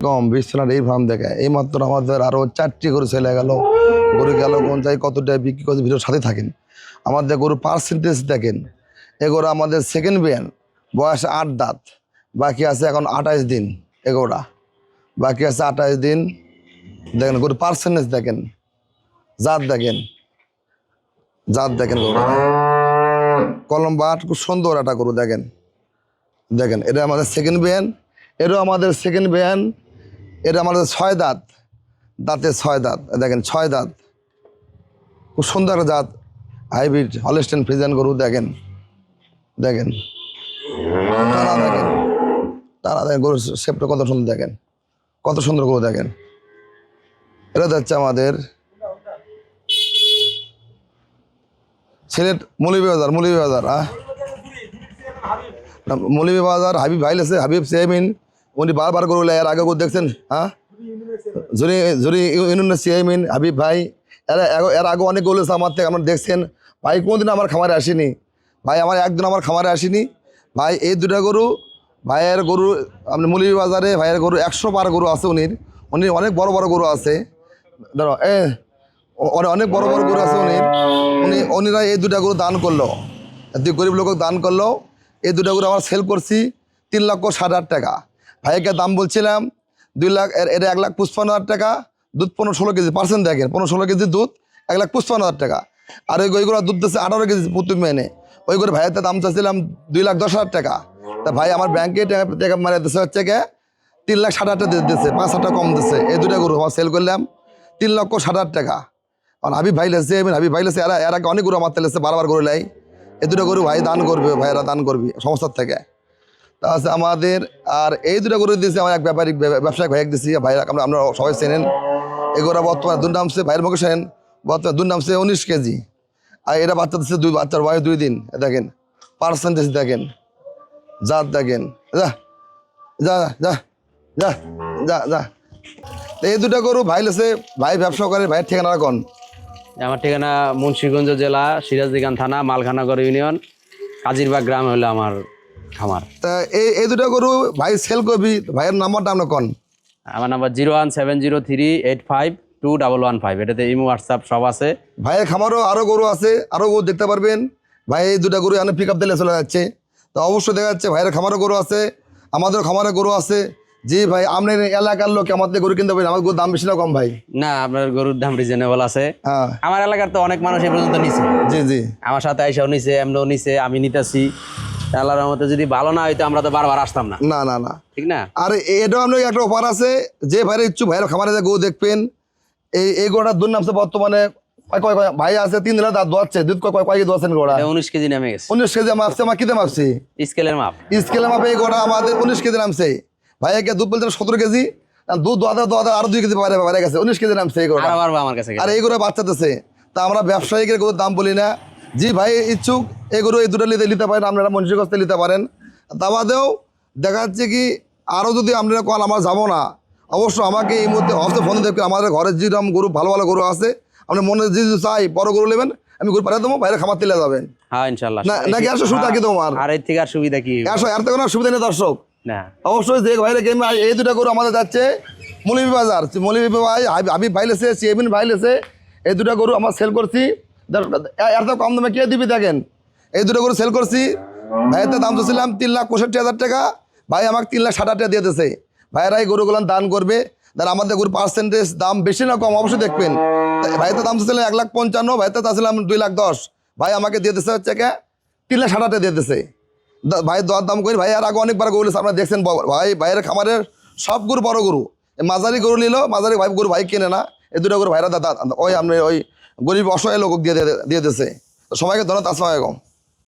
কম বিশ্বনাথ এই ফার্ম দেখে। এই মাত্র আমাদের আরও চারটি গরু চলে গেল। গরু গেল কোন চাই কতটা বিক্রি করছে, ভিডিওর সাথে থাকেন। আমাদের গরু পার্সেন্টেজ দেখেন। এ গরু আমাদের সেকেন্ড বিয়ান বয়স আট দাঁত। বাকি আছে এখন আঠাইশ দিন এগোরা বাকি আছে আঠাইশ দিন। দেখেন, গরু পার্সেন্টেজ দেখেন। জাত দেখেন। জাত দেখেন গরু কলম বাট, খুব সুন্দর একটা গরু দেখেন। দেখেন, এটা আমাদের সেকেন্ড বিয়ান এটাও আমাদের সেকেন্ড বিয়ান এটা আমাদের ছয় দাঁত। দাঁতে ছয় দাঁত। দেখেন, ছয় দাঁত। খুব সুন্দর জাত হাইব্রিড হলেস্টেন ফ্রিজান গরু, দেখেন। দেখেন। তারা দেখেন। তারা দেখেন, গরুর শেপটা কত সুন্দর, দেখেন। কত সুন্দর গরু, দেখেন। এটা যাচ্ছে আমাদের সিলেট মৌলিবি বাজার মৌলিবি বাজার আহ। মৌলিবি বাজার হাবিব ভাইল আছে হাবিব চেয়ারম্যান উনি বারবার করে এর আগে দেখছেন হ্যাঁ? জুরি জুরি ইউনিয়নের চেয়ারম্যান হাবিব ভাই, এর এর আগে অনেক আছে আমার থেকে, আপনারা দেখছেন। ভাই কোনোদিন আমার খামারে আসেনি। ভাই, আমার একদিন আমার খামারে আসেনি। ভাই, এই দুটা গরু, ভাইয়ের গরু, আপনি মৌলিবি বাজারে ভাইয়ের গরু একশো পার গরু আছে উনির। উনি অনেক বড় বড় গরু আছে। ধরো এ অনেক অনেক বড় বড় গরু আছে উনির। উনি, উনিরা এই দুটা গরু দান করল। দুই গরিব লোক দান করল। এই দুটা গরু আমার সেল করছি তিন লক্ষ ষাট হাজার টাকা। ভাইকে দাম বলছিলাম, দুই লাখ, এর- এটা এক লাখ পঁচপান্ন হাজার টাকা, দুধ পনেরো ষোলো কেজি পার্সেন্ট দেখেন, পনেরো ষোলো কেজি দুধ, এক লাখ পঁচপান্ন হাজার টাকা। আর ওই ওইগুলো দুধ দিচ্ছে আঠারো কেজি প্রতি মেনে ওই করে ভাইয়ের দাম চাচ্ছিলাম দুই লাখ দশ হাজার টাকা। তা ভাই আমার ব্যাংকে টাকা- মানে দিচ্ছে হচ্ছে কে তিন লাখ ষাট হাজার টাকা দিচ্ছে পাঁচ হাজার কম দিচ্ছে এই দুটা গরু আমার সেল করলাম, তিন লক্ষ ষাট হাজার টাকা। কারণ হাবিব ভাই লেছে, আমি হাবিব ভাই লেছে, এরা, এর আগে অনেক গরু আমার তেলেছে বারবার গরু লাই। এ দুটো গরু ভাই দান করবে, ভাইয়েরা দান করবি সংস্থার থেকে। তা আছে আমাদের আর এই দুটো গরু দিয়েছে আমার এক ব্যাপারিক ব্যব- ব্যবসায়িক ভাইকে দিয়েছি। ভাইরা আমরা আমরা সবাই চেনেন। এগুলো বর্তমানে দুধ নামছে, ভাইয়ের মুখে শোনেন। বর্তমানে দুধ নামছে উনিশ কেজি। আর এরা বাচ্চা দিচ্ছে দুই, বাচ্চার বয়স দুই দিন। দেখেন পার্সেন্টেজ দেখেন, জাত দেখেন। যা যা যা যা যা যা। এই দুটো গরু ভাই লেছে, ভাই ব্যবসা করে, ভাইয়ের ঠিকানা কোন? আমার ঠিকানা মুন্সিগঞ্জ জেলা, সিরাজদিগান থানা, মালখানগর ইউনিয়ন, কাজিরবাগ গ্রাম হলো আমার খামার তা এই এই দুটো গরু ভাই সেল করবি ভাইয়ের নাম্বারটা আমরা কোন? আমার number zero one seven zero three eight five two double one five. এটাতে ইমো হোয়াটসঅ্যাপ সব আছে। ভাইয়ের খামারও আরও গরু আছে আরও গরু দেখতে পারবেন। ভাই এই দুটা গরু এখানে পিক আপ দিলে চলে যাচ্ছে। তো অবশ্যই দেখা যাচ্ছে ভাইয়ের খামারও গরু আছে আমাদের খামারে গরু আছে। জি ভাই আপনার এলাকার লোক আমাদের গরু কিনতে পারেন। আমার গরুর দাম বেশি না কম ভাই। না আপনার গরুর দাম রিজনেবল আছে। হ্যাঁ। আমার এলাকার তো অনেক মানুষ এই পর্যন্ত নিছে। জি জি। আমার সাথে আইসাও নিছে এমনও নিছে আমি নিতেছি। আল্লাহর রহমতে যদি ভালো না হইতো আমরা তো বারবার আসতাম না। না না না। ঠিক না? আর এটাও আপনার একটা অফার আছে। যে ভাইয়ের ইচ্ছুক ভাইয়ের খামারে যে গরু দেখবেন এই এই দুধ নামছে বর্তমানে ভাই আছে তিন দাঁত দোয়াচ্ছে দুধ কয় কয় দোয়াচ্ছেন গোড়া উনিশ কেজি নেমে গেছে। উনিশ কেজি মাপছে আমার কিতে মাপছি স্কেলের মাপ। স্কেলে মাপে এই গোটা আমাদের উনিশ কেজি নামছে। ভাইয়াকে দুধ বলছেন সতেরো কেজি আর দুধ দোয়াতে দোয়াতে আরও দুই কেজি বাইরে বাইরে গেছে। উনিশ কেজি নামছে এই আর আমার কাছে আর এই গরু বাচ্চা দিচ্ছে তা আমরা ব্যবসায়িকের গরুর দাম বলি না। জি ভাই ইচ্ছুক এই গরু এই দুটো নিতে নিতে পারেন আপনারা মনীষী কাছ থেকে নিতে পারেন। তা বাদেও দেখা যাচ্ছে কি আরও যদি আপনারা কল আমার যাব না। অবশ্য আমাকে এই মুহূর্তে হস্তে ফোন দেখবে আমাদের ঘরের যেরকম গরু ভালো ভালো গরু আছে আপনি মনে যে চাই বড় গরু নেবেন আমি গরু পাঠিয়ে দেবো বাইরে খামার তেলে যাবেন। হ্যাঁ ইনশাল্লাহ না নাকি আসো সুবিধা কি তোমার? আর এর থেকে আর সুবিধা কি? আসো এর তো কোনো সুবিধা নেই দর্শক। না। অবশ্যই যে ভাইরে গেম এই দুটো গরু আমাদের যাচ্ছে মলিবি বাজার মলিবি ভাই হাবি- হাবিব ভাই লেছে সিএবিন ভাই এই দুটো গরু আমার সেল করছি। এর কম দামে কে দিবি দেখেন। এই দুটো গরু সেল করছি। ভাইয়ের তো দাম চাচ্ছিলাম তিন লাখ পঁয়ষট্টি হাজার টাকা। ভাই, আমাকে তিন লাখ ষাট হাজার দিয়ে দিয়েছে ভাইয়েরা এই গরুগুলো দান করবে। তার আমাদের গরুর পার্সেন্টেজ দাম বেশি না কম, অবশ্যই দেখবেন। ভাই তো দাম চাচ্ছিলাম এক লাখ পঞ্চান্ন, ভাই তো চাচ্ছিলাম দুই লাখ দশ। ভাই, আমাকে দিয়ে দিচ্ছে হচ্ছে কে? তিন লাখ ষাট হাজার দিয়ে দিচ্ছে দা- ভাই, দর দাম করি। ভাই আর আগে অনেকবার গরু আপনারা দেখছেন ভাই, ভাইয়ের খামারের সব গরু বড় গরু। মাঝারি গরু নিল, মাঝারি ভাই গরু ভাই কেনে না। এই দুটো গরু ভাইরা দাদা, ওই আপনি ওই গরিব অসহায় লোক দিয়ে দিয়ে দিয়ে দিয়েছে সবাইকে ধন্যবাদ আসসালামাইকুম